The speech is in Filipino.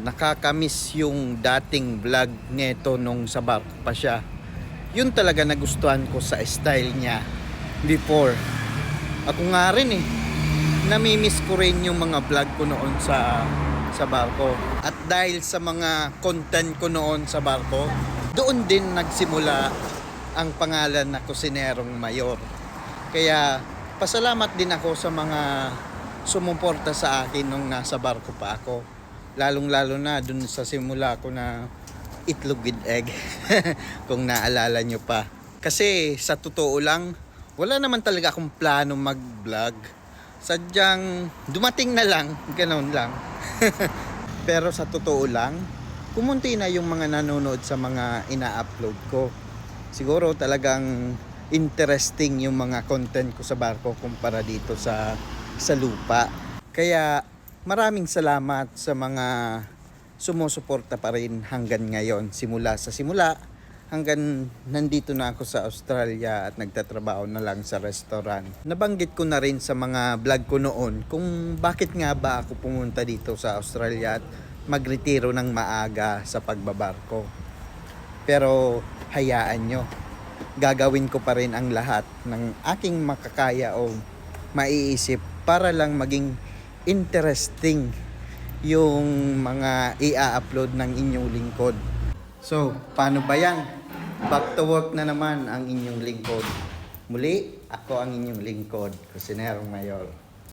nakakamiss yung dating vlog neto nung sa barko pa siya. Yun talaga nagustuhan ko sa style niya before. Ako nga rin eh. Namimiss ko rin yung mga vlog ko noon sa sa barko. At dahil sa mga content ko noon sa barko, doon din nagsimula ang pangalan na Kusinerong Mayor. Kaya pasalamat din ako sa mga sumuporta sa akin nung nasa barko pa ako. Lalong-lalo na dun sa simula ko na itlog with egg. Kung naalala nyo pa. Kasi sa totoo lang, wala naman talaga akong plano mag-vlog. Sadyang dumating na lang, ganun lang. Pero sa totoo lang, kumunti na yung mga nanonood sa mga ina-upload ko. Siguro talagang interesting yung mga content ko sa barko kumpara dito sa sa lupa. Kaya maraming salamat sa mga sumusuporta pa rin hanggang ngayon. Simula sa simula hanggang nandito na ako sa Australia at nagtatrabaho na lang sa restaurant. Nabanggit ko na rin sa mga vlog ko noon kung bakit nga ba ako pumunta dito sa Australia at magretiro ng maaga sa pagbabarko. Pero hayaan nyo, gagawin ko pa rin ang lahat ng aking makakaya o maiisip para lang maging interesting yung mga i-upload ng inyong lingkod. So, paano ba yan? Back to work na naman ang inyong lingkod. Muli, ako ang inyong lingkod, Kusinerong Mayor.